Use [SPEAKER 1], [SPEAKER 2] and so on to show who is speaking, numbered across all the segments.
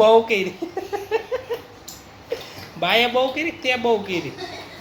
[SPEAKER 1] બહુ કરી બાએ બહુ કરી તે બહુ કરી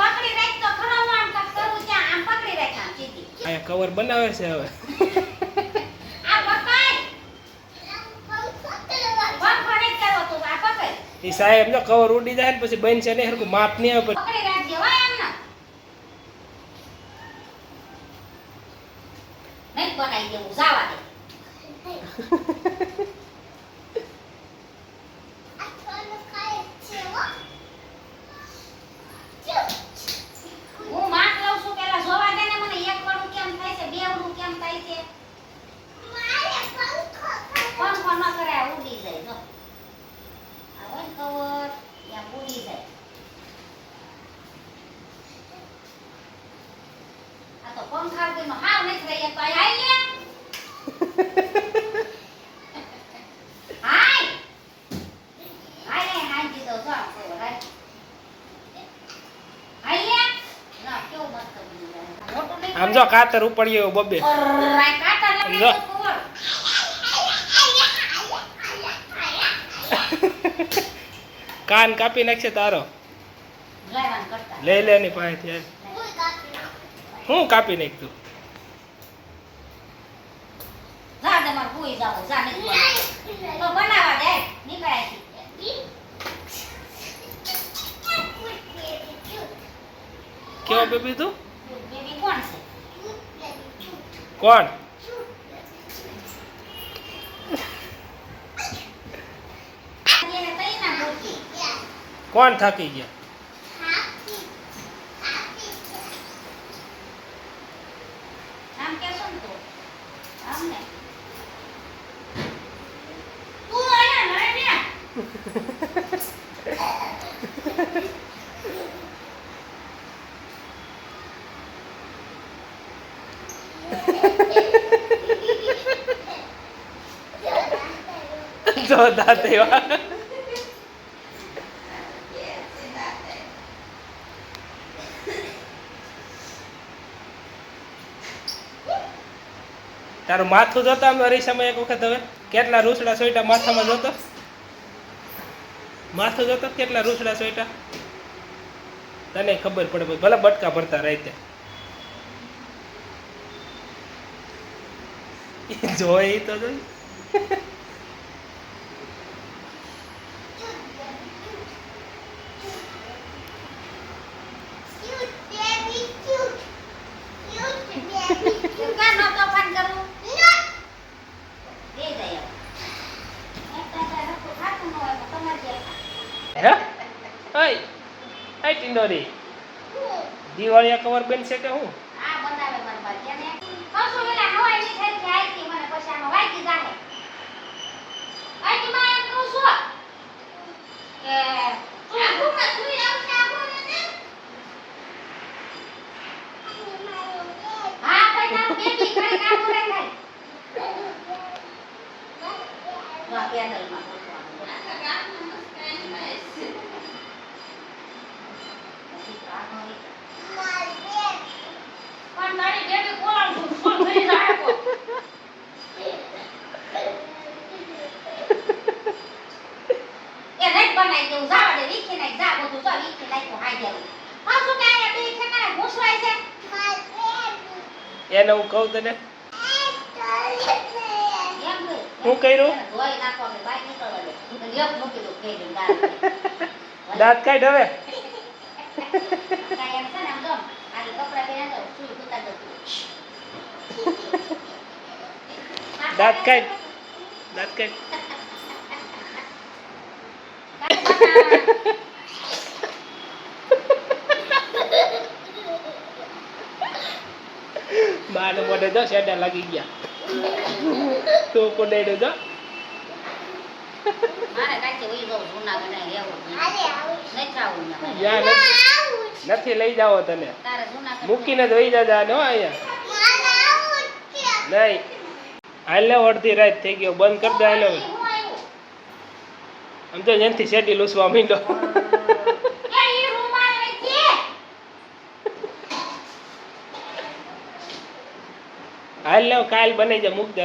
[SPEAKER 2] પકડી રાખ તો ખરો હું આમ કરું ત્યાં આમ પકડી રાખ આમ સીધી.
[SPEAKER 1] અહીંયા કવર બનાવે છે હવે
[SPEAKER 2] આ આ.
[SPEAKER 1] એ સાહેબ જો કવર ઉડી જાય ને પછી બનશે ને હરકું માપ નહીં આવે
[SPEAKER 2] બનાવી દેવું, જાવા દે. હું માપ લઉં છું, પેલા જોવા દે ને મને એક વાળું કેમ થાય છે, બે વાળું કેમ થાય છે. પંખો ન કરાય, ઉડી જાય, જો. આ હોય ને કવર, ત્યાં ઉડી જાય. આ તો પંખા વગરનો લે. હાય. હાય, હાય દીધો, હાય લે. ના, કેવું મસ્ત
[SPEAKER 1] આમ જો કાતર ઉપડ્યો બબે.
[SPEAKER 2] ઓરાય, કાંટા
[SPEAKER 1] જો. કાન કાપી નાખશે તારો. લઈ લે ની પાસે હું કાપી નાખતું
[SPEAKER 2] જા દે માર ભૂઈ જાઓ, જા નહીં. તો બનાવવા દે, નીકળાય.
[SPEAKER 1] કેવો બેબી તું
[SPEAKER 2] બેબી કોણ છે?
[SPEAKER 1] કોણ. કોણ થાકી ગયા
[SPEAKER 2] આમ કહેશો ને તો. આમ ને. તું અહીંયા નડે ને.
[SPEAKER 1] જો તારું માથું જોતા અરીસામાં એક વખત હવે કેટલા રૂસડા સોઈટા માથામાં જોતો માથું જોતો કેટલા રૂસડા સોઈટા તને ખબર પડે ભલે બટકા ભરતા રાતે. જોઈ તો જોઈ
[SPEAKER 2] તું કાં નો તોફાન કરું? બે જાય હવે. એક તો તારે હરખું થાતું ન હોય તો તમારે જે
[SPEAKER 1] હે? હઈ હઈ ટિંડોરી. દિવાળીયા કવર બનશે કે હું?
[SPEAKER 2] આ બનાવે મારા ભાઈ. કશું એલા નવાઈ નહીં થઈ કે મને પછી આમાં વાગી જાહે. આયતી માં એમ કહું છું. કે તું સુઈ ને? હા, બેબી પેન્ડલમાં ગોઠવાનું. પછી તો આ નો ઈ. પણ તારી બેબી બોલાવું છું, શું થઈ જાય કો? એ નહીં બનાવી દેવું, જાવા દે, વીખી નાખ, જા બધું, જો વીખી નાખ્યું, હાય દેવું. હા, શું કે અહીંયા બે ઠેકાણે ઘૂસવાય છે?
[SPEAKER 1] એને હું કહું તને. હું કર્યું? દાંત કાઢ હવે.
[SPEAKER 2] કાંઈ એમ છે ને, આમ જો, આલી કપડાં પહેર્યા તો સુઈ ઉતાર દઉં.
[SPEAKER 1] દાંત કાઢ દાંત કાઢ બાને મોઢે જો શેડા લાગી ગયા તું કોડેડો જો
[SPEAKER 2] મારે કાંઈથી ઉઈ જવું, જૂનાગઢ અહીં રહેવું નથી. આવું
[SPEAKER 1] યા નથી નથી લઈ જાવો તને
[SPEAKER 2] તારે જૂનાગઢ
[SPEAKER 1] મૂકીને જ વહી જાજા નો અહીંયા. નહીં. હાલે અડધી રાત થઈ ગયો બંધ કરી દે હાલ? આમ તો જેનથી શેટી લૂસવા માંડ્યો
[SPEAKER 2] એ ઈ રૂમાલ નથી.
[SPEAKER 1] હાલ કાલ બનાવી જાય મૂક દે